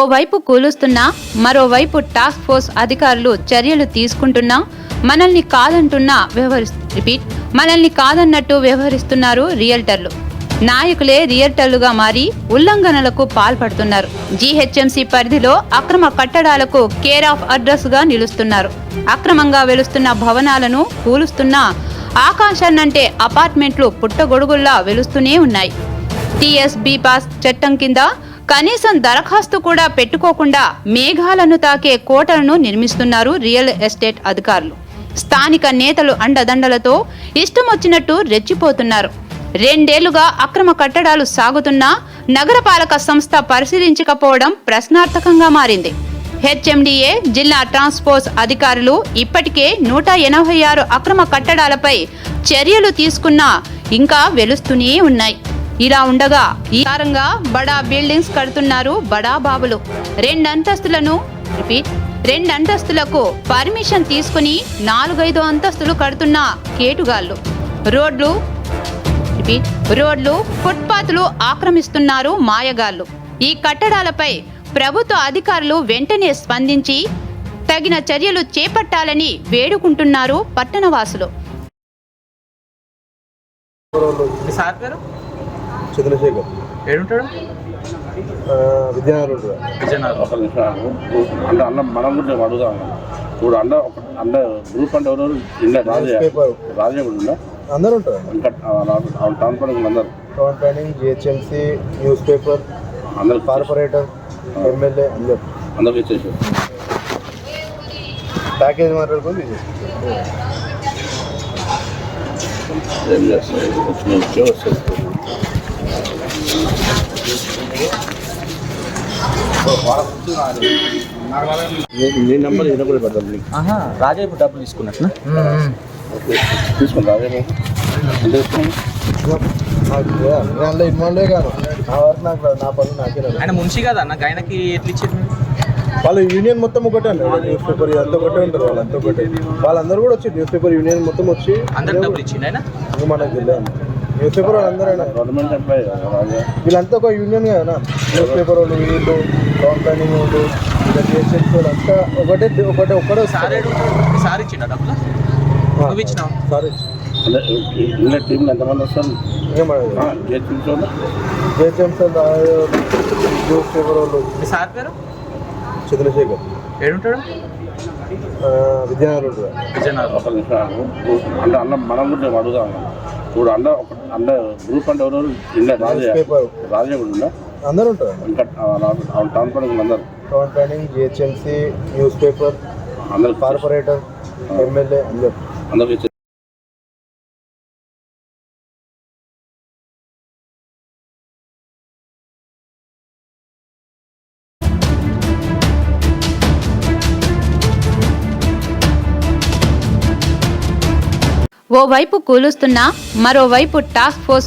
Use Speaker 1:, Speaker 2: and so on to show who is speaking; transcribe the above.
Speaker 1: ఓవైపు కూలుస్తున్నా మరోవైపు task force అధికారులు చర్యలు తీసుకుంటున్నా మనల్ని కాదంటున్నా వ్యవహరిస్తు రిపీట్ మనల్ని కాదన్నట్టు వ్యవహరిస్తున్నారు రియల్టర్లు. నాయకులే రియల్టర్లుగా మారి ఉల్లంఘనలకు పాల్పడుతున్నారు. జీహెచ్ఎంసీ పరిధిలో అక్రమ కట్టడాలకు కేర్ ఆఫ్ అడ్రస్గా నిలుస్తున్నారు. అక్రమంగా వెలుస్తున్న భవనాలను కూలుస్తున్న ఆకాశాన్నంటే అపార్ట్మెంట్లు పుట్టగొడుగుల్లా వెలుస్తూనే ఉన్నాయి. టీఎస్బీ పాస్ చట్టం కింద కనీసం దరఖాస్తు కూడా పెట్టుకోకుండా మేఘాలను తాకే కోటలను నిర్మిస్తున్నారు రియల్ ఎస్టేట్ అధికారులు. స్థానిక నేతలు అండదండలతో ఇష్టం వచ్చినట్టు రెచ్చిపోతున్నారు. రెండేళ్ళుగా అక్రమ కట్టడాలు సాగుతున్నా నగరపాలక సంస్థ పరిశీలించకపోవడం ప్రశ్నార్థకంగా మారింది. హెచ్ఎండిఏ జిల్లా ట్రాన్స్పోర్ట్ అధికారులు ఇప్పటికే నూట ఎనభై ఆరు అక్రమ కట్టడాలపై చర్యలు తీసుకున్నా ఇంకా వెలుస్తూనే ఉన్నాయి. ఇలా ఉండగా ఈ కారంగా బడా బిల్డింగ్స్ కడుతున్నారు బడా బాబులు. రెండంతస్తులను రిపీట్ రెండంతస్తులకు పర్మిషన్ తీసుకుని నాలుగైదు అంతస్తులు కడుతున్న కేటుగాళ్ళు. రోడ్లు రిపీట్ రోడ్లు ఫుట్పాత్లు ఆక్రమిస్తున్నారు మాయగాళ్ళు. ఈ కట్టడాలపై ప్రభుత్వ అధికారులు వెంటనే స్పందించి తగిన చర్యలు చేపట్టాలని వేడుకుంటున్నారు పట్టణవాసులు.
Speaker 2: సార్ పేరు
Speaker 3: చంద్రశేఖర్.
Speaker 2: ఏడుంటాడు? విజయనగరం
Speaker 4: ఒక నిమిషం ఆగు. అన్న మనం కూడా నేను అడుగుదాం ఇప్పుడు అన్న అన్న గ్రూప్ అంటే ఎవరెవరు? ఇండ రాజయ్య.
Speaker 3: పేపర్
Speaker 4: రాజయ్య కూడా ఉందా
Speaker 3: అందరూ ఉంటారు
Speaker 4: ఇంకా టౌన్ పని అందరు?
Speaker 3: Town planning GHMC news paper
Speaker 4: అందరు
Speaker 3: కార్పొరేటర్ ఎమ్మెల్యే అందరు.
Speaker 4: అందరికి ఇచ్చేసి
Speaker 3: ప్యాకేజ్ మాట్లాడుకొని తీసేసుకుంటారు
Speaker 4: ఏం చేస్తారు? నీ- నెంబర్ నీకు
Speaker 2: ఆహా రాజా ఇప్పుడు డబ్బులు తీసుకున్నట్టునా
Speaker 4: తీసుకున్నావు?
Speaker 3: నేను అందులో ఇన్వాల్వ్ కాను నా వరకు నాకు. నా పనులు నాకే రాదు.
Speaker 2: ఆయన మున్షి కదా అన్న ఆయనకి ఎట్లా ఇచ్చారు?
Speaker 3: వాళ్ళ యూనియన్ మొత్తం ఒకటే అండి న్యూస్ పేపర్ ఇదంతా ఒకటే ఉంటారు వాళ్ళంతా ఒకటే వాళ్ళందరూ కూడా వచ్చి న్యూస్ పేపర్ యూనియన్ మొత్తం వచ్చి
Speaker 2: అందరికి డబ్బులు ఇచ్చిండు ఆయన
Speaker 3: మనకు తెలియదు న్యూస్ పేపర్ వాళ్ళందరైనా
Speaker 4: గవర్నమెంట్ ఎంప్లాయీ
Speaker 3: వీళ్ళంతా ఒక యూనియన్ కదా. న్యూస్ పేపర్ వాళ్ళు వీళ్ళు టౌన్ ప్లానింగ్ వాళ్ళు ఇలా వాళ్ళు అంతా ఒకటే ఒకటే ఒక్కడే
Speaker 2: సార్ సార్ ఇచ్చిండ డబ్బులు?
Speaker 3: సారీ
Speaker 4: అంటే ఇంట్లో టీంలో ఎంతమంది వస్తారు?
Speaker 3: ఏమన్నా న్యూస్ పేపర్ వాళ్ళు
Speaker 2: సార్ పేరు?
Speaker 3: చంద్రశేఖర్.
Speaker 2: ఏడుంటాడు? విజయనగరం.
Speaker 4: అంటే అన్న మనం కూడా అడుగుదాం. ఇప్పుడు అన్న ఒక అన్న గ్రూప్ అంటే ఎవరెవరు? ఇండ రాజయ్య. రాజయ్య కూడా ఉందా?
Speaker 3: అందరూ ఉంటారు
Speaker 4: ఇంకా టౌన్ పని అందరు.
Speaker 3: Town planning GHMC news paper
Speaker 4: అందరు
Speaker 3: కార్పొరేటర్ ఎమ్మెల్యే అందరు.
Speaker 4: అందరికి
Speaker 1: ఓవైపు కూలుస్తున్నా మరోవైపు టాస్క్ ఫోర్స్